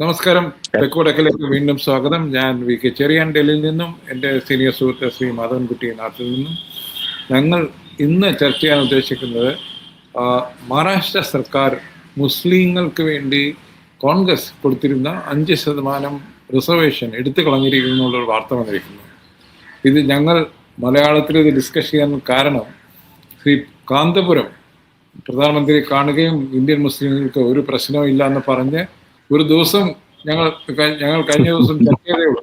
നമസ്കാരം. തെക്കോടക്കിലേക്ക് വീണ്ടും സ്വാഗതം. ഞാൻ വി കെ ചെറിയാൻ ഡൽഹിയിൽ നിന്നും എന്റെ സീനിയർ സുഹൃത്ത് ശ്രീ മാധവൻകുട്ടി നാട്ടിൽ നിന്നും. ഞങ്ങൾ ഇന്ന് ചർച്ച ചെയ്യാൻ ഉദ്ദേശിക്കുന്നത് മഹാരാഷ്ട്ര സർക്കാർ മുസ്ലിങ്ങൾക്ക് വേണ്ടി കോൺഗ്രസ് കൊടുത്തിരുന്ന അഞ്ച് ശതമാനം റിസർവേഷൻ എടുത്തു കളഞ്ഞിരിക്കുന്നു എന്നുള്ളൊരു വാർത്ത വന്നിരിക്കുന്നു. ഇത് ഞങ്ങൾ മലയാളത്തിൽ ഇത് ഡിസ്കസ് ചെയ്യാൻ കാരണം ശ്രീ കാന്തപുരം പ്രധാനമന്ത്രി കാണുകയും ഇന്ത്യൻ മുസ്ലിങ്ങൾക്ക് ഒരു പ്രശ്നവും ഇല്ല എന്ന് പറഞ്ഞ് ഒരു ദിവസം ഞങ്ങൾ ഞങ്ങൾ കഴിഞ്ഞ ദിവസം ചർച്ച ചെയ്തേ ഉള്ളൂ.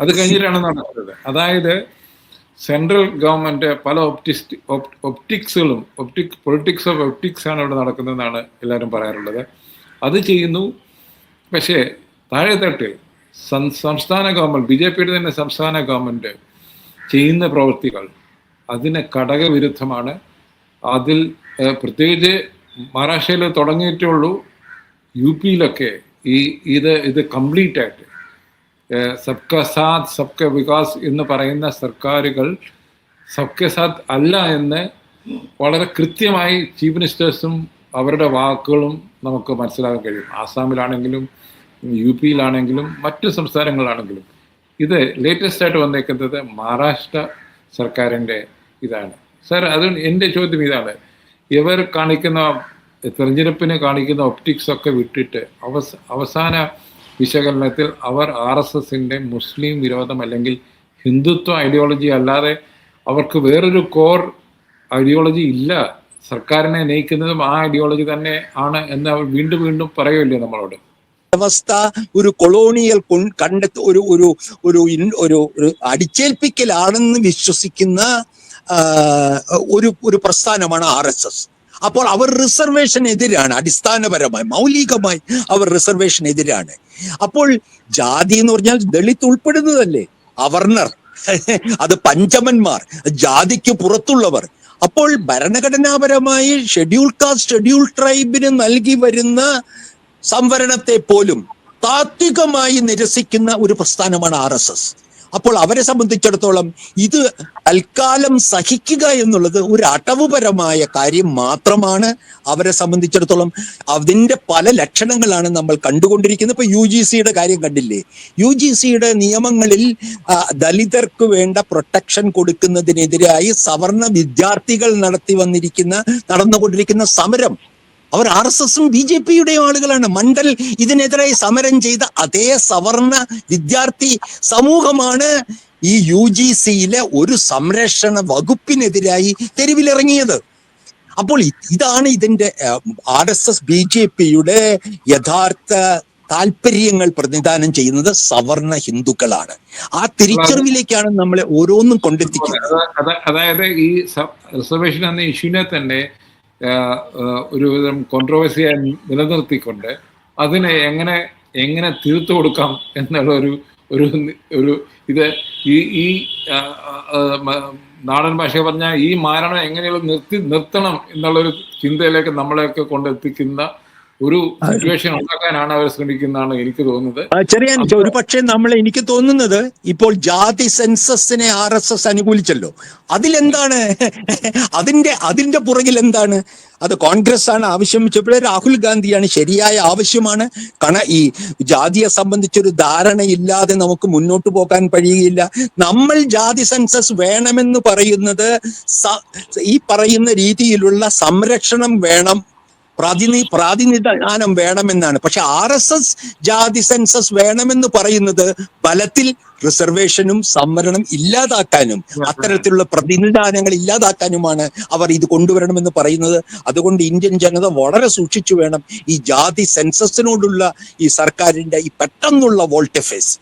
അത് കഴിഞ്ഞിട്ടാണ് നടക്കുന്നത് അതായത് സെൻട്രൽ ഗവൺമെന്റ് പല ഒപ്റ്റിസ്റ്റ് ഒപ്റ്റിക്സുകളും ഒപ്റ്റിക് പൊളിറ്റിക്സ് ഓഫ് ഒപ്റ്റിക്സ് ആണ് ഇവിടെ നടക്കുന്നതെന്നാണ് എല്ലാവരും പറയാറുള്ളത്. അത് ചെയ്യുന്നു. പക്ഷേ താഴെ തട്ടിൽ സംസ്ഥാന ഗവൺമെന്റ് ബി ജെ പിയുടെ തന്നെ സംസ്ഥാന ഗവൺമെന്റ് ചെയ്യുന്ന പ്രവൃത്തികൾ അതിന് ഘടകവിരുദ്ധമാണ് അതിൽ പ്രത്യേകിച്ച് മഹാരാഷ്ട്രയിൽ തുടങ്ങിയിട്ടേ ഉള്ളൂ. യു പിയിലൊക്കെ ഈ ഇത് ഇത് കംപ്ലീറ്റ് ആയിട്ട് സബ്ക സാത്ത് സബ്ക വികാസ് എന്ന് പറയുന്ന സർക്കാരുകൾ സബ്ക സാത്ത് അല്ല എന്ന് വളരെ കൃത്യമായി ചീഫ് മിനിസ്റ്റേഴ്സും അവരുടെ വാക്കുകളും നമുക്ക് മനസ്സിലാക്കാൻ കഴിയും. ആസാമിലാണെങ്കിലും യു പിയിലാണെങ്കിലും മറ്റു സംസ്ഥാനങ്ങളിലാണെങ്കിലും. ഇത് ലേറ്റസ്റ്റ് ആയിട്ട് വന്നേക്കുന്നത് മഹാരാഷ്ട്ര സർക്കാരിന്റെ ഇതാണ്. സാർ അത് എന്റെ ചോദ്യം ഇതാണ്. ഇവർ കാണിക്കുന്ന തെരഞ്ഞെടുപ്പിന് കാണിക്കുന്ന ഒപ്റ്റിക്സ് ഒക്കെ വിട്ടിട്ട് അവസ അവസാന വിശകലനത്തിൽ അവർ ആർ എസ് എസിന്റെ മുസ്ലിം വിരോധം അല്ലെങ്കിൽ ഹിന്ദുത്വ ഐഡിയോളജി അല്ലാതെ അവർക്ക് വേറൊരു കോർ ഐഡിയോളജി ഇല്ല. സർക്കാരിനെ നയിക്കുന്നതും ആ ഐഡിയോളജി തന്നെ ആണ് എന്ന് അവർ വീണ്ടും വീണ്ടും പറയുമല്ലേ നമ്മളോട്. വ്യവസ്ഥ ഒരു കൊളോണിയൽ കണ്ടെത്തി ഒരു ഒരു ഒരു ഒരു അടിച്ചേൽപ്പിക്കലാണെന്ന് വിശ്വസിക്കുന്ന ഒരു ഒരു പ്രസ്ഥാനമാണ് ആർ എസ് എസ്. അപ്പോൾ അവർ റിസർവേഷൻ എതിരാണ് അടിസ്ഥാനപരമായി മൗലികമായി അവർ റിസർവേഷൻ എതിരാണ്. അപ്പോൾ ജാതി എന്ന് പറഞ്ഞാൽ ദളിത് ഉൾപ്പെടുന്നതല്ലേ? അവർണർ അത് പഞ്ചമന്മാർ ജാതിക്ക് പുറത്തുള്ളവർ. അപ്പോൾ ഭരണഘടനാപരമായി ഷെഡ്യൂൾ കാസ്റ്റ് ഷെഡ്യൂൾ ട്രൈബിന് നൽകി വരുന്ന സംവരണത്തെ പോലും താത്വികമായി നിരസിക്കുന്ന ഒരു പ്രസ്ഥാനമാണ് ആർ എസ് എസ്. അപ്പോൾ അവരെ സംബന്ധിച്ചിടത്തോളം ഇത് തൽക്കാലം സഹിക്കുക എന്നുള്ളത് ഒരു അടവുപരമായ കാര്യം മാത്രമാണ് അവരെ സംബന്ധിച്ചിടത്തോളം. അതിന്റെ പല ലക്ഷണങ്ങളാണ് നമ്മൾ കണ്ടുകൊണ്ടിരിക്കുന്നത്. ഇപ്പൊ യു ജി സിയുടെ കാര്യം കണ്ടില്ലേ? യു ജി സിയുടെ നിയമങ്ങളിൽ ദലിതർക്ക് വേണ്ട പ്രൊട്ടക്ഷൻ കൊടുക്കുന്നതിനെതിരായി സവർണ വിദ്യാർത്ഥികൾ നടത്തി വന്നിരിക്കുന്ന നടന്നുകൊണ്ടിരിക്കുന്ന സമരം. അവർ ആർ എസ് എസും ബി ജെ പിയുടെയും ആളുകളാണ്. മണ്ഡൽ ഇതിനെതിരെ സമരം ചെയ്ത അതേ സവർണ വിദ്യാർത്ഥി സമൂഹമാണ് ഈ യു ജി സിയിലെ ഒരു സംരക്ഷണ വകുപ്പിനെതിരായി തെരുവിലിറങ്ങിയത്. അപ്പോൾ ഇതാണ് ഇതിന്റെ R S S B J പിയുടെ യഥാർത്ഥ താല്പര്യങ്ങൾ പ്രതിനിധാനം ചെയ്യുന്നത് സവർണ ഹിന്ദുക്കളാണ്. ആ തിരിച്ചറിവിലേക്കാണ് നമ്മളെ ഓരോന്നും കൊണ്ടെത്തിക്കുന്നത്. അത- അത- അതായത് ഈ റിസർവേഷൻ എന്ന ഇഷ്യൂനെ തന്നെ ആ, ആ, ഒരു വിധം കോൺട്രവേഴ്സിയായി നിലനിർത്തിക്കൊണ്ട് അതിനെ എങ്ങനെ എങ്ങനെ തീർത്തു കൊടുക്കാം എന്നുള്ള ഒരു ഒരു ഒരു ഇത് ഈ ഈ നാടൻ ഭാഷ പറഞ്ഞാൽ ഈ മാരണം എങ്ങനെയുള്ള നിർത്തി നിർത്തണം എന്നുള്ളൊരു ചിന്തയിലേക്ക് നമ്മളെയൊക്കെ കൊണ്ടെത്തിക്കുന്ന ഒരു സിറ്റുവേഷൻ ഉണ്ടാക്കാനാണ് അവർ ശ്രമിക്കുന്നതാണ് എനിക്ക് തോന്നുന്നത്. ചെറിയ ഒരു പക്ഷേ നമ്മൾ എനിക്ക് തോന്നുന്നത് ഇപ്പോൾ ജാതി സെൻസസിനെ ആർ എസ് എസ് അനുകൂലിച്ചല്ലോ. അതിലെന്താണ്? അതിന്റെ അതിന്റെ പുറകിൽ എന്താണ്? അത് കോൺഗ്രസ് ആണ് ആവശ്യം വെച്ചപ്പോഴേ രാഹുൽ ഗാന്ധിയാണ് ശരിയായ ആവശ്യമാണ്. കണ ഈ ജാതിയെ സംബന്ധിച്ചൊരു ധാരണയില്ലാതെ നമുക്ക് മുന്നോട്ട് പോകാൻ കഴിയുകയില്ല. നമ്മൾ ജാതി സെൻസസ് വേണമെന്ന് പറയുന്നത് ഈ പറയുന്ന രീതിയിലുള്ള സംരക്ഷണം വേണം. പ്രാതിനി പ്രാതിനിധാനം വേണമെന്നാണ്. പക്ഷെ ആർ എസ് എസ് ജാതി സെൻസസ് വേണമെന്ന് പറയുന്നത് ബലത്തിൽ റിസർവേഷനും സംവരണം ഇല്ലാതാക്കാനും അത്തരത്തിലുള്ള പ്രതിനിധാനങ്ങൾ ഇല്ലാതാക്കാനുമാണ് അവർ ഇത് കൊണ്ടുവരണമെന്ന് പറയുന്നത്. അതുകൊണ്ട് ഇന്ത്യൻ ജനത വളരെ സൂക്ഷിച്ചു വേണം ഈ ജാതി സെൻസസിനോടുള്ള ഈ സർക്കാരിന്റെ ഈ പെട്ടെന്നുള്ള വോൾട്ടഫേസ്